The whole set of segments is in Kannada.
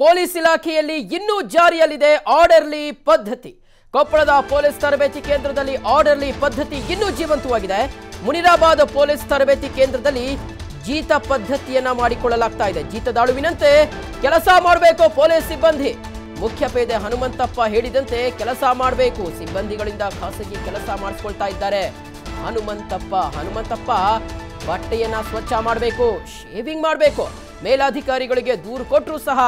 ಪೊಲೀಸ್ ಇಲಾಖೆಯಲ್ಲಿ ಇನ್ನೂ ಜಾರಿಯಲ್ಲಿದೆ ಆರ್ಡರ್ಲಿ ಪದ್ಧತಿ. ಕೊಪ್ಪಳದ ಪೊಲೀಸ್ ತರಬೇತಿ ಕೇಂದ್ರದಲ್ಲಿ ಆರ್ಡರ್ಲಿ ಪದ್ಧತಿ ಇನ್ನೂ ಜೀವಂತವಾಗಿದೆ. ಮುನಿರಾಬಾದ್ ಪೊಲೀಸ್ ತರಬೇತಿ ಕೇಂದ್ರದಲ್ಲಿ ಜೀತ ಪದ್ಧತಿಯನ್ನ ಮಾಡಿಕೊಳ್ಳಲಾಗ್ತಾ ಇದೆ. ಜೀತದಾಳುವಿನಂತೆ ಕೆಲಸ ಮಾಡಬೇಕು ಪೊಲೀಸ್ ಸಿಬ್ಬಂದಿ. ಮುಖ್ಯ ಪೇದೆ ಹನುಮಂತಪ್ಪ ಹೇಳಿದಂತೆ ಕೆಲಸ ಮಾಡಬೇಕು. ಸಿಬ್ಬಂದಿಗಳಿಂದ ಖಾಸಗಿ ಕೆಲಸ ಮಾಡಿಸ್ಕೊಳ್ತಾ ಇದ್ದಾರೆ. ಹನುಮಂತಪ್ಪ ಹನುಮಂತಪ್ಪ, ಬಟ್ಟೆಯನ್ನ ಸ್ವಚ್ಛ ಮಾಡಬೇಕು, ಶೇವಿಂಗ್ ಮಾಡಬೇಕು. ಮೇಲಾಧಿಕಾರಿಗಳಿಗೆ ದೂರು ಕೊಟ್ಟರು ಸಹ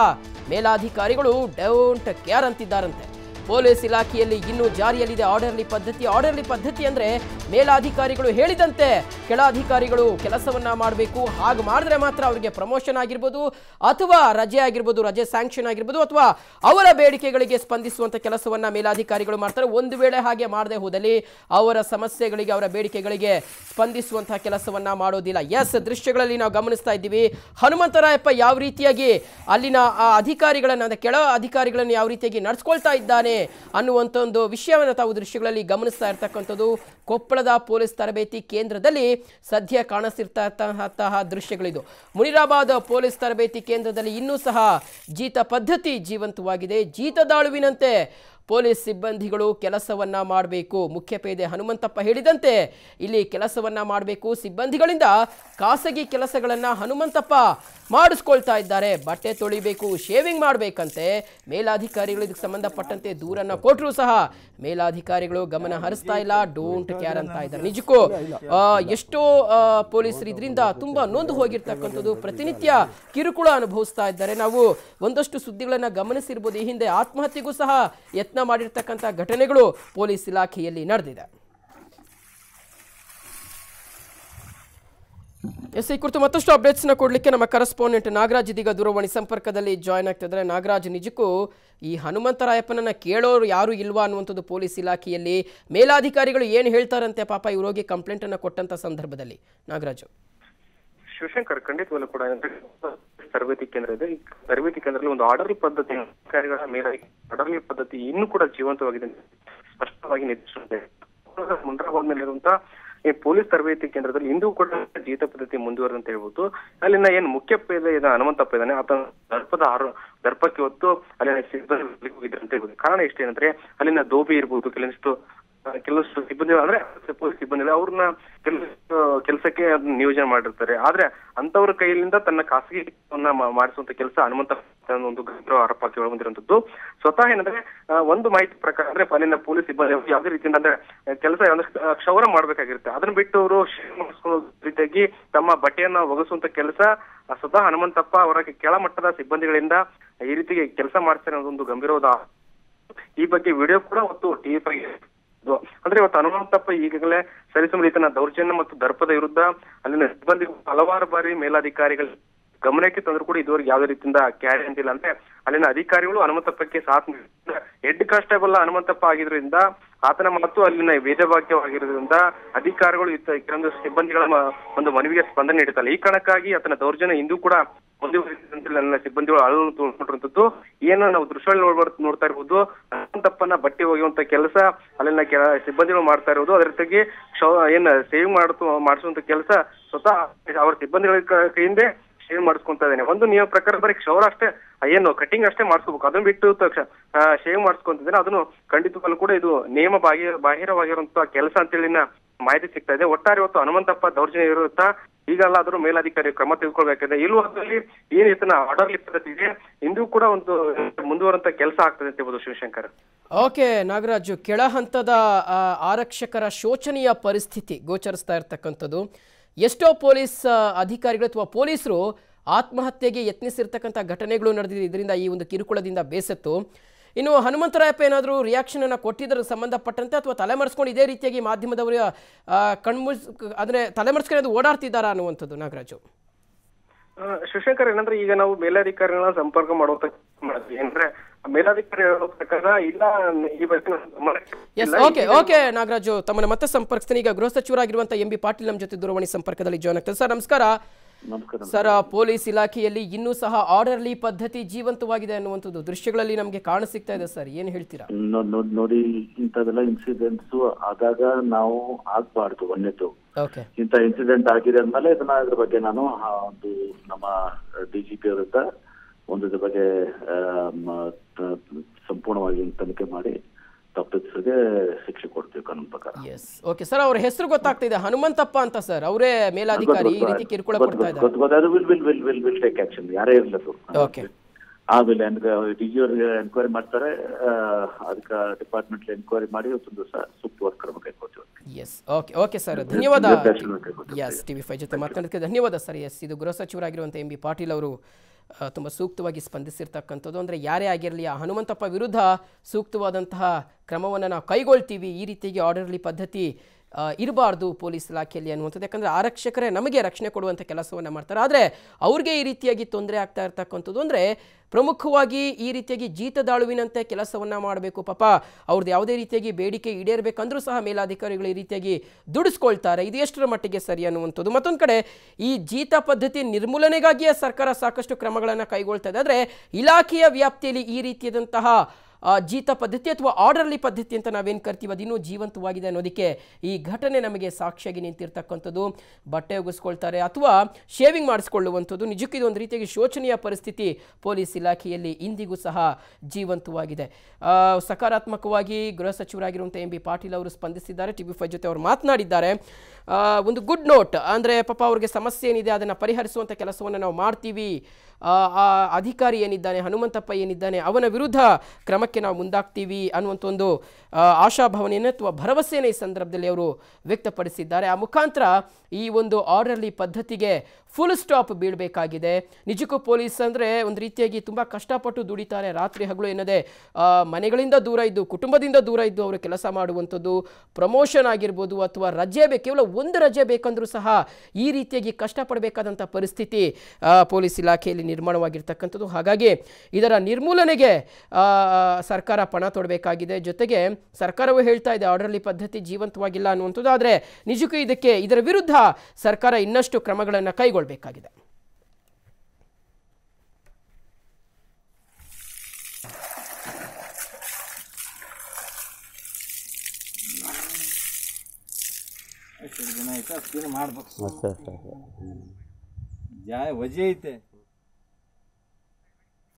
ಮೇಲಾಧಿಕಾರಿಗಳು ಡೌಂಟ್ ಕೇರ್ ಅಂತಿದ್ದಾರಂತೆ. ಪೊಲೀಸ್ ಇಲಾಖೆಯಲ್ಲಿ ಇನ್ನೂ ಜಾರಿಯಲ್ಲಿದೆ ಆರ್ಡರ್ಲಿ ಪದ್ಧತಿ. ಆರ್ಡರ್ಲಿ ಪದ್ಧತಿ ಅಂದ್ರೆ ಮೇಲಾಧಿಕಾರಿಗಳು ಹೇಳಿದಂತೆ ಕೆಳ ಅಧಿಕಾರಿಗಳು ಕೆಲಸವನ್ನ ಮಾಡಬೇಕು. ಹಾಗೆ ಮಾಡಿದ್ರೆ ಮಾತ್ರ ಅವರಿಗೆ ಪ್ರಮೋಷನ್ ಆಗಿರ್ಬೋದು ಅಥವಾ ರಜೆ ಆಗಿರ್ಬೋದು, ರಜೆ ಸ್ಯಾಂಕ್ಷನ್ ಆಗಿರ್ಬೋದು ಅಥವಾ ಅವರ ಬೇಡಿಕೆಗಳಿಗೆ ಸ್ಪಂದಿಸುವಂತ ಕೆಲಸವನ್ನ ಮೇಲಾಧಿಕಾರಿಗಳು ಮಾಡ್ತಾರೆ. ಒಂದು ವೇಳೆ ಹಾಗೆ ಮಾಡದೆ ಹೋದಲ್ಲಿ ಅವರ ಸಮಸ್ಯೆಗಳಿಗೆ, ಅವರ ಬೇಡಿಕೆಗಳಿಗೆ ಸ್ಪಂದಿಸುವಂತಹ ಕೆಲಸವನ್ನ ಮಾಡೋದಿಲ್ಲ. ಎಸ್ ದೃಶ್ಯಗಳಲ್ಲಿ ನಾವು ಗಮನಿಸ್ತಾ ಇದ್ದೀವಿ. ಹನುಮಂತರಾಯಪ್ಪ ಯಾವ ರೀತಿಯಾಗಿ ಅಲ್ಲಿನ ಆ ಅಧಿಕಾರಿಗಳನ್ನು, ಕೆಳ ಅಧಿಕಾರಿಗಳನ್ನು ಯಾವ ರೀತಿಯಾಗಿ ನಡೆಸ್ಕೊಳ್ತಾ ಇದ್ದಾನೆ ಅನ್ನುವಂಥ ಒಂದು ವಿಷಯವನ್ನು ತಾವು ದೃಶ್ಯಗಳಲ್ಲಿ ಗಮನಿಸ್ತಾ ಇರ್ತಕ್ಕಂಥದ್ದು. ಕೊಪ್ಪಳದ ಪೊಲೀಸ್ ತರಬೇತಿ ಕೇಂದ್ರದಲ್ಲಿ ಸದ್ಯ ಕಾಣಿಸ್ತಿರ್ತಂತಹ ದೃಶ್ಯಗಳಿದು. ಮುನಿರಾಬಾದ್ ಪೊಲೀಸ್ ತರಬೇತಿ ಕೇಂದ್ರದಲ್ಲಿ ಇನ್ನೂ ಸಹ ಜೀತ ಪದ್ಧತಿ ಜೀವಂತವಾಗಿದೆ. ಜೀತದಾಳುವಿನಂತೆ ಪೊಲೀಸ್ ಸಿಬ್ಬಂದಿಗಳು ಕೆಲಸವನ್ನ ಮಾಡಬೇಕು. ಮುಖ್ಯ ಪೇದೆ ಹನುಮಂತಪ್ಪ ಹೇಳಿದಂತೆ ಇಲ್ಲಿ ಕೆಲಸವನ್ನ ಮಾಡಬೇಕು. ಸಿಬ್ಬಂದಿಗಳಿಂದ ಖಾಸಗಿ ಕೆಲಸಗಳನ್ನ ಹನುಮಂತಪ್ಪ ಮಾಡಿಸ್ಕೊಳ್ತಾ ಇದ್ದಾರೆ. ಬಟ್ಟೆ ತೊಳಿಬೇಕು, ಶೇವಿಂಗ್ ಮಾಡಬೇಕಂತೆ. ಮೇಲಾಧಿಕಾರಿಗಳು ಇದಕ್ಕೆ ಸಂಬಂಧಪಟ್ಟಂತೆ ದೂರನ್ನ ಕೊಟ್ಟರು ಸಹ ಮೇಲಾಧಿಕಾರಿಗಳು ಗಮನ ಹರಿಸ್ತಾ ಇಲ್ಲ. ಡೋಂಟ್ ಕೇರ್ ಅಂತ ಇದ್ದಾರೆ. ನಿಜಕ್ಕೂ ಎಷ್ಟೋ ಪೊಲೀಸರು ಇದರಿಂದ ತುಂಬಾ ನೊಂದು ಹೋಗಿರ್ತಕ್ಕಂಥದ್ದು. ಪ್ರತಿನಿತ್ಯ ಕಿರುಕುಳ ಅನುಭವಿಸ್ತಾ ಇದ್ದಾರೆ. ನಾವು ಒಂದಷ್ಟು ಸುದ್ದಿಗಳನ್ನ ಗಮನಿಸಿರ್ಬೋದು. ಈ ಹಿಂದೆ ಆತ್ಮಹತ್ಯೆಗೂ ಸಹ ಮಾಡಿರ್ತಕ್ಕಂಥ ಘಟನೆಗಳು ಪೊಲೀಸ್ ಇಲಾಖೆಯಲ್ಲಿ ನಡೆದಿದೆ. ಎಸ್ ಈ ಕುರಿತು ಮತ್ತಷ್ಟು ಅಪ್ಡೇಟ್ಸ್ನ ಕೊಡಲಿಕ್ಕೆ ನಮ್ಮ ಕರೆಸ್ಪಾಂಡೆಂಟ್ ನಾಗರಾಜ್ ಇದೀಗ ದೂರವಾಣಿ ಸಂಪರ್ಕದಲ್ಲಿ ಜಾಯ್ನ್ ಆಗ್ತಿದ್ದಾರೆ. ನಾಗರಾಜ್, ನಿಜಕ್ಕೂ ಈ ಹನುಮಂತರಾಯಪ್ಪನನ್ನ ಕೇಳೋರು ಯಾರು ಇಲ್ವಾ ಅನ್ನುವಂಥದ್ದು ಪೊಲೀಸ್ ಇಲಾಖೆಯಲ್ಲಿ ಮೇಲಾಧಿಕಾರಿಗಳು ಏನು ಹೇಳ್ತಾರಂತೆ ಪಾಪ ಇವರೋಗಿ ಕಂಪ್ಲೇಂಟನ್ನು ಕೊಟ್ಟಂತ ಸಂದರ್ಭದಲ್ಲಿ. ನಾಗರಾಜು. ಶಿವಶಂಕರ್ ಖಂಡಿತವಲ್ಲೂ ಕೂಡ ತರಬೇತಿ ಕೇಂದ್ರ ಇದೆ. ಈ ತರಬೇತಿ ಕೇಂದ್ರದಲ್ಲಿ ಒಂದು ಆರ್ಡರ್ಲಿ ಪದ್ಧತಿ ಅಧಿಕಾರಿಗಳ ಮೇಲೆ ಆರ್ಡರ್ಲಿ ಪದ್ಧತಿ ಇನ್ನೂ ಕೂಡ ಜೀವಂತವಾಗಿದೆ ಸ್ಪಷ್ಟವಾಗಿ ನಿರ್ದೇಶಿಸಿದೆ ಮುಂಡ್ರಾಬಾದ್ ಮೇಲೆ ಇರುವಂತಹ ಈ ಪೊಲೀಸ್ ತರಬೇತಿ ಕೇಂದ್ರದಲ್ಲಿ ಇಂದು ಕೂಡ ಜೀತ ಪದ್ಧತಿ ಮುಂದುವರೆದಂತ ಹೇಳ್ಬೋದು. ಅಲ್ಲಿನ ಏನ್ ಮುಖ್ಯ ಪೇದೆ ಇದೆ ಹನುಮಂತಪ್ಪ ಇದ್ದಾನೆ ಆತ ದರ್ಪದ ಆರೋ ದರ್ಪಕ್ಕೆ ಹೊತ್ತು ಅಲ್ಲಿನ ಅಂತ ಹೇಳ್ಬೋದು. ಕಾರಣ ಇಷ್ಟೇನಂದ್ರೆ ಅಲ್ಲಿನ ದೋಬಿ ಇರ್ಬೋದು ಕೆಲವಷ್ಟು ಕೆಲವಷ್ಟು ಸಿಬ್ಬಂದಿ ಅಂದ್ರೆ ಪೊಲೀಸ್ ಸಿಬ್ಬಂದಿ ಅವ್ರನ್ನ ಕೆಲಸಕ್ಕೆ ನಿಯೋಜನೆ ಮಾಡಿರ್ತಾರೆ. ಆದ್ರೆ ಅಂತವ್ರ ಕೈಯಿಂದ ತನ್ನ ಖಾಸಗಿ ಮಾಡಿಸುವಂತ ಕೆಲಸ ಹನುಮಂತ ಒಂದು ಗಂಭೀರ ಆರೋಪಕ್ಕೆ ಒಳಗೊಂಡಿರುವಂತದ್ದು ಸ್ವತಃ ಏನಂದ್ರೆ ಒಂದು ಮಾಹಿತಿ ಪ್ರಕಾರ ಅಂದ್ರೆ ಅಲ್ಲಿನ ಪೊಲೀಸ್ ಸಿಬ್ಬಂದಿ ಯಾವ್ದೇ ರೀತಿಯಿಂದ ಅಂದ್ರೆ ಕೆಲಸ ಕ್ಷೌರ ಮಾಡ್ಬೇಕಾಗಿರುತ್ತೆ. ಅದನ್ನ ಬಿಟ್ಟು ಅವರು ರೀತಿಯಾಗಿ ತಮ್ಮ ಬಟ್ಟೆಯನ್ನ ಒಗಸುವಂತ ಕೆಲಸ ಸ್ವತಃ ಹನುಮಂತಪ್ಪ ಅವರ ಕೆಳಮಟ್ಟದ ಸಿಬ್ಬಂದಿಗಳಿಂದ ಈ ರೀತಿ ಕೆಲಸ ಮಾಡ್ತಾರೆ ಅನ್ನೋದೊಂದು ಗಂಭೀರವಾದ ಈ ಬಗ್ಗೆ ವಿಡಿಯೋ ಕೂಡ ಮತ್ತು ಟಿವಿ. ಅಂದ್ರೆ ಇವತ್ತು ಹನುಮಂತಪ್ಪ ಈಗಾಗಲೇ ಸರಿಸುಮಾರು ದೌರ್ಜನ್ಯ ಮತ್ತು ದರ್ಪದ ವಿರುದ್ಧ ಅಲ್ಲಿನ ಸಿಬ್ಬಂದಿ ಹಲವಾರು ಬಾರಿ ಮೇಲಾಧಿಕಾರಿಗಳ ಗಮನಕ್ಕೆ ತಂದ್ರು ಕೂಡ ಇದುವರೆಗೆ ಯಾವುದೇ ರೀತಿಯಿಂದ ಕ್ಯಾರಿ ಅಂತಿಲ್ಲ. ಅಂದ್ರೆ ಅಲ್ಲಿನ ಅಧಿಕಾರಿಗಳು ಹನುಮಂತಪ್ಪಕ್ಕೆ ಸಾಥ್. ಹೆಡ್ ಕಾನ್ಸ್ಟೇಬಲ್ ಹನುಮಂತಪ್ಪ ಆಗಿದ್ರಿಂದ ಆತನ ಮಾತು ಅಲ್ಲಿನ ವೇದವಾಕ್ಯವಾಗಿರೋದ್ರಿಂದ ಅಧಿಕಾರಿಗಳು ಕೆಲವೊಂದು ಸಿಬ್ಬಂದಿಗಳ ಒಂದು ಮನವಿಗೆ ಸ್ಪಂದನೆ ನೀಡುತ್ತಲ್ಲ. ಈ ಕಾರಣಕ್ಕಾಗಿ ಆತನ ದೌರ್ಜನ್ಯ ಇಂದು ಕೂಡ ಮುಂದುವರಿದಂತೆ ಸಿಬ್ಬಂದಿಗಳು ಅಳಲು ತೋರಿಸ್ಕೊಂಡಿರುವಂತದ್ದು ಏನು ನಾವು ದೃಶ್ಯ ನೋಡ್ಬಾರ್ದು ನೋಡ್ತಾ ಇರ್ಬೋದು. ಹನುಮಂತಪ್ಪನ ಬಟ್ಟೆ ಒಗೆಯುವಂತ ಕೆಲಸ, ಅಲ್ಲಿನ ಕೆಲ ಸಿಬ್ಬಂದಿಗಳು ಮಾಡ್ತಾ ಇರೋದು. ಅದ್ರ ಜೊತೆಗೆ ಏನ್ ಸೇವ್ ಮಾಡ್ತು, ಮಾಡಿಸುವಂತ ಕೆಲಸ ಸ್ವತಃ ಅವರ ಸಿಬ್ಬಂದಿಗಳ ಕೈಯಿಂದ ಸೇವ್ ಮಾಡಿಸ್ಕೊಂತ ಇದ್ದೇನೆ. ಒಂದು ನಿಯಮ ಪ್ರಕಾರ ಬರೀ ಕ್ಷೌರ ಅಷ್ಟೇ, ಏನು ಕಟಿಂಗ್ ಅಷ್ಟೇ ಮಾಡಿಸ್ಕೋಬೇಕು. ಅದನ್ನ ಬಿಟ್ಟು ಶೇವ್ ಮಾಡಿಸ್ಕೊಂತಿದ್ದೇನೆ ಅದನ್ನು ಖಂಡಿತವಾಗ್ಲೂ ಕೂಡ ಇದು ನಿಯಮ ಬಾಹ್ಯ, ಬಾಹಿರವಾಗಿರುವಂತ ಕೆಲಸ ಅಂತೇಳಿ ನ ಮಾಹಿತಿ ಸಿಗ್ತಾ ಇದೆ. ಒಟ್ಟಾರೆ ಇವತ್ತು ಹನುಮಂತಪ್ಪ ದೌರ್ಜನ್ಯ ಇರುತ್ತಾ ಈಗಲ್ಲಾದ್ರೂ ಮೇಲಾಧಿಕಾರಿ ಕ್ರಮ ತೆಗೆದುಕೊಳ್ಬೇಕಿದೆ. ಇಲ್ಲೂ ಅದರಲ್ಲಿ ಏನ್ ಇತನ ಆರ್ಡರ್ಲಿ ಪದ್ಧತಿ ಇದೆ, ಇಂದು ಕೂಡ ಒಂದು ಮುಂದುವರಂತ ಕೆಲಸ ಆಗ್ತದೆ ಅಂತ ಹೇಳ್ಬೋದು ಶಿವಶಂಕರ್. ಓಕೆ, ನಾಗರಾಜು ಕೆಳ ಹಂತದ ಆರಕ್ಷಕರ ಶೋಚನೀಯ ಪರಿಸ್ಥಿತಿ ಗೋಚರಿಸ್ತಾ ಇರ್ತಕ್ಕಂಥದ್ದು. ಎಷ್ಟೋ ಪೊಲೀಸ್ ಅಧಿಕಾರಿಗಳು ಅಥವಾ ಪೊಲೀಸರು ಆತ್ಮಹತ್ಯೆಗೆ ಯತ್ನಿಸಿರ್ತಕ್ಕಂಥ ಘಟನೆಗಳು ನಡೆದಿದೆ. ಇದರಿಂದ ಈ ಒಂದು ಕಿರುಕುಳದಿಂದ ಬೇಸತ್ತು. ಇನ್ನು ಹನುಮಂತರಾಯಪ್ಪ ಏನಾದರೂ ರಿಯಾಕ್ಷನನ್ನು ಕೊಟ್ಟಿದ್ದರ ಸಂಬಂಧಪಟ್ಟಂತೆ ಅಥವಾ ತಲೆಮರೆಸ್ಕೊಂಡು ಇದೇ ರೀತಿಯಾಗಿ ಮಾಧ್ಯಮದವರ ಕಣ್ಮುಸ್ ಅಂದರೆ ತಲೆಮರೆಸ್ಕೊಂಡು ಓಡಾಡ್ತಿದ್ದಾರಾ ಅನ್ನುವಂಥದ್ದು ನಾಗರಾಜು? ಆ, ಶಿವಶಂಕರ್ ಏನಂದ್ರೆ ಈಗ ನಾವು ಮೇಲಾಧಿಕಾರಿಗಳನ್ನ ಸಂಪರ್ಕ ಮಾಡುವಂತ ಮಾಡಿದ್ವಿ ಏನಂದ್ರೆ ಮೇಲಾಧಿಕಾರಿ ಹೇಳೋ ಪ್ರಕಾರ ಇಲ್ಲ ಈ ಬಗ್ಗೆ ಎಸ್ ಓಕೆ ಓಕೆ ನಾಗರಾಜು. ತಮ್ಮನ್ನ ಮತ್ತೆ ಸಂಪರ್ಕಿಸ್ತೀನಿ. ಈಗ ಗೃಹ ಸಚಿವರಾಗಿರುವಂತಹ ಎಂ ಬಿ ಪಾಟೀಲ್ ನಮ್ಮ ಜೊತೆ ದೂರವಾಣಿ ಸಂಪರ್ಕದಲ್ಲಿ ಜಾಯ್ನ್ ಆಗ್ತದೆ ಸರ್ ನಮಸ್ಕಾರ. ಸರ್ ಪೊಲೀಸ್ ಇಲಾಖೆಯಲ್ಲಿ ಇನ್ನೂ ಸಹ ಆರ್ಡರ್ಲಿ ಪದ್ಧತಿ ಜೀವಂತವಾಗಿದೆ ಅನ್ನುವಂಥದ್ದು ದೃಶ್ಯಗಳಲ್ಲಿ ನಮಗೆ ಕಾಣಿಸ್ತಾ ಇದೆ ಸರ್. ಏನು ಹೇಳ್ತೀರಾ? ನೋಡಿ ಇಂಥದೆಲ್ಲ ಇನ್ಸಿಡೆಂಟ್ಸ್ ಆದಾಗ ನಾವು ಆಗ್ಬಾರ್ದು ಒಂದೇದು ಇಂಥ ಇನ್ಸಿಡೆಂಟ್ ಆಗಿದೆ ಅಂದ್ಮೇಲೆ ಇದನ್ನ ಇದ್ರ ಬಗ್ಗೆ ನಾನು ಒಂದು ನಮ್ಮ ಡಿ ಜಿ ಪಿ ಒಂದು ಇದ್ರ ಬಗ್ಗೆ ಸಂಪೂರ್ಣವಾಗಿ ತನಿಖೆ ಮಾಡಿ ತಪ್ಪಿತಸ್ಥರಿಗೆ ಶಿಕ್ಷೆ ಕೊಡ್ತೀವಿ ಕಾನೂನು ಪ್ರಕಾರ. ಎಸ್ ಓಕೆ ಸರ್ ಅವ್ರ ಹೆಸರು ಗೊತ್ತಾಗ್ತಿದೆ. ಹನುಮಂತಪ್ಪ ಅಂತ ಸರ್ ಅವರೇ ಮೇಲಾಧಿಕಾರಿ ಈ ರೀತಿ ಕಿರುಕುಳ ಕೊಡ್ತಾ ಇದ್ದಾರೆ. Will will will will will take action ಯಾರೇ ಇರಲಿ Okay. ಓಕೆ ಆಮೇಲೆ ಡಿ ಜಿ ಅವ್ರಿಗೆ ಎನ್ಕ್ವೈರಿ ಮಾಡ್ತಾರೆ. ಅದಕ್ಕೆ ಡಿಪಾರ್ಟ್ಮೆಂಟ್ ಎನ್ಕ್ವೈರಿ ಮಾಡಿ ಒಂದು ದಿವಸ ಸೂಕ್ತವಾದ ಕ್ರಮ ಕೈಗೊಳ್ತೀವಿ ಎಸ್ ಓಕೆ ಓಕೆ ಸರ್ ಧನ್ಯವಾದ. ಎಸ್ ಟಿವಿ ಫೈವ್ ಜೊತೆ ಮಾತನಾಡೋದಕ್ಕೆ ಧನ್ಯವಾದ ಸರ್ ಎಸ್ ಇದು ಗೃಹ ಸಚಿವರಾಗಿರುವಂಥ ಎಂ ಬಿ ಪಾಟೀಲ್ ಅವರು ತುಂಬ ಸೂಕ್ತವಾಗಿ ಸ್ಪಂದಿಸಿರ್ತಕ್ಕಂಥದ್ದು. ಅಂದರೆ ಯಾರೇ ಆಗಿರಲಿ, ಆ ಹನುಮಂತಪ್ಪ ವಿರುದ್ಧ ಸೂಕ್ತವಾದಂತಹ ಕ್ರಮವನ್ನು ನಾವು ಕೈಗೊಳ್ತೀವಿ. ಈ ರೀತಿಯಾಗಿ ಆರ್ಡರ್ಲಿ ಪದ್ಧತಿ ಇರಬಾರ್ದು ಪೊಲೀಸ್ ಇಲಾಖೆಯಲ್ಲಿ ಅನ್ನುವಂಥದ್ದು. ಯಾಕಂದರೆ ಆರಕ್ಷಕರೇ ನಮಗೆ ರಕ್ಷಣೆ ಕೊಡುವಂಥ ಕೆಲಸವನ್ನು ಮಾಡ್ತಾರೆ. ಆದರೆ ಅವ್ರಿಗೆ ಈ ರೀತಿಯಾಗಿ ತೊಂದರೆ ಆಗ್ತಾ ಇರ್ತಕ್ಕಂಥದ್ದು ಅಂದರೆ ಪ್ರಮುಖವಾಗಿ ಈ ರೀತಿಯಾಗಿ ಜೀತದಾಳುವಿನಂತೆ ಕೆಲಸವನ್ನು ಮಾಡಬೇಕು. ಪಾಪ ಅವ್ರದ್ದು ಯಾವುದೇ ರೀತಿಯಾಗಿ ಬೇಡಿಕೆ ಈಡೇರಬೇಕಂದ್ರೂ ಸಹ ಮೇಲಾಧಿಕಾರಿಗಳು ಈ ರೀತಿಯಾಗಿ ದುಡಿಸ್ಕೊಳ್ತಾರೆ. ಇದು ಎಷ್ಟರ ಮಟ್ಟಿಗೆ ಸರಿ ಅನ್ನುವಂಥದ್ದು. ಮತ್ತೊಂದು ಕಡೆ ಈ ಜೀತ ಪದ್ಧತಿ ನಿರ್ಮೂಲನೆಗಾಗಿಯೇ ಸರ್ಕಾರ ಸಾಕಷ್ಟು ಕ್ರಮಗಳನ್ನು ಕೈಗೊಳ್ತಾ ಇದೆ. ಆದರೆ ಇಲಾಖೆಯ ವ್ಯಾಪ್ತಿಯಲ್ಲಿ ಈ ರೀತಿಯಾದಂತಹ ಜೀತ ಪದ್ಧತಿ ಅಥವಾ ಆರ್ಡರ್ಲಿ ಪದ್ಧತಿ ಅಂತ ನಾವೇನು ಕರಿತೀವಿ? ಅದಿನ್ನೂ ಜೀವಂತವಾಗಿದೆ ಅನ್ನೋದಕ್ಕೆ ಈ ಘಟನೆ ನಮಗೆ ಸಾಕ್ಷಿಯಾಗಿ ನಿಂತಿರ್ತಕ್ಕಂಥದ್ದು. ಬಟ್ಟೆ ಒಗಿಸ್ಕೊಳ್ತಾರೆ ಅಥವಾ ಶೇವಿಂಗ್ ಮಾಡಿಸ್ಕೊಳ್ಳುವಂಥದ್ದು. ನಿಜಕ್ಕೂ ಇದೊಂದು ರೀತಿಯಾಗಿ ಶೋಚನೀಯ ಪರಿಸ್ಥಿತಿ ಪೊಲೀಸ್ ಇಲಾಖೆಯಲ್ಲಿ ಇಂದಿಗೂ ಸಹ ಜೀವಂತವಾಗಿದೆ. ಸಕಾರಾತ್ಮಕವಾಗಿ ಗೃಹ ಸಚಿವರಾಗಿರುವಂಥ ಎಂ ಬಿ ಪಾಟೀಲ್ ಅವರು ಸ್ಪಂದಿಸಿದ್ದಾರೆ. ಟಿ ವಿ ಫೈವ್ ಜೊತೆ ಅವರು ಮಾತನಾಡಿದ್ದಾರೆ. ಒಂದು ಗುಡ್ ನೋಟ್ ಅಂದರೆ ಪಾಪ ಅವ್ರಿಗೆ ಸಮಸ್ಯೆ ಏನಿದೆ ಅದನ್ನು ಪರಿಹರಿಸುವಂಥ ಕೆಲಸವನ್ನು ನಾವು ಮಾಡ್ತೀವಿ. ಆ, ಅಧಿಕಾರಿ ಏನಿದ್ದಾನೆ ಹನುಮಂತಪ್ಪ ಏನಿದ್ದಾನೆ ಅವನ ವಿರುದ್ಧ ಕ್ರಮಕ್ಕೆ ನಾವು ಮುಂದಾಗ್ತೀವಿ ಅನ್ನುವಂಥ ಒಂದು ಆಶಾಭಾವನೆಯನ್ನು ಅಥವಾ ಭರವಸೆಯನ್ನು ಈ ಸಂದರ್ಭದಲ್ಲಿ ಅವರು ವ್ಯಕ್ತಪಡಿಸಿದ್ದಾರೆ. ಆ ಮುಖಾಂತರ ಈ ಒಂದು ಆರ್ಡರ್ಲಿ ಪದ್ಧತಿಗೆ ಫುಲ್ ಸ್ಟಾಪ್ ಬೀಳಬೇಕಾಗಿದೆ. ನಿಜಕ್ಕೂ ಪೊಲೀಸ್ ಅಂದರೆ ಒಂದು ರೀತಿಯಾಗಿ ತುಂಬ ಕಷ್ಟಪಟ್ಟು ದುಡಿತಾರೆ. ರಾತ್ರಿ ಹಗಲು ಎನ್ನದೆ ಮನೆಗಳಿಂದ ದೂರ ಇದ್ದು ಕುಟುಂಬದಿಂದ ದೂರ ಇದ್ದು ಅವರು ಕೆಲಸ ಮಾಡುವಂಥದ್ದು ಪ್ರಮೋಷನ್ ಆಗಿರ್ಬೋದು ಅಥವಾ ರಜೆ ಬೇಕು ಕೇವಲ ಒಂದು ರಜೆ ಬೇಕಂದರೂ ಸಹ ಈ ರೀತಿಯಾಗಿ ಕಷ್ಟಪಡಬೇಕಾದಂಥ ಪರಿಸ್ಥಿತಿ ಪೊಲೀಸ್ ಇಲಾಖೆಯಲ್ಲಿ ನಿರ್ಮಾಣವಾಗಿರ್ತಕ್ಕಂಥದ್ದು. ಹಾಗಾಗಿ ಇದರ ನಿರ್ಮೂಲನೆಗೆ ಆ, ಸರ್ಕಾರ ಪಣ ತೊಡಬೇಕಾಗಿದೆ. ಜೊತೆಗೆ ಸರ್ಕಾರವೂ ಹೇಳ್ತಾ ಇದೆ ಆರ್ಡರ್ಲಿ ಪದ್ಧತಿ ಜೀವಂತವಾಗಿಲ್ಲ ಅನ್ನುವಂಥದ್ದು ಆದರೆ ನಿಜಕ್ಕೂ ಇದಕ್ಕೆ ಇದರ ವಿರುದ್ಧ ಸರ್ಕಾರ ಇನ್ನಷ್ಟು ಕ್ರಮಗಳನ್ನು ಕೈಗೊಳ್ಳಬೇಕಾಗಿದೆ ಮಾಡ್ಬೇಕು. ಜಾಯ ವಜೆ ಐತೆ.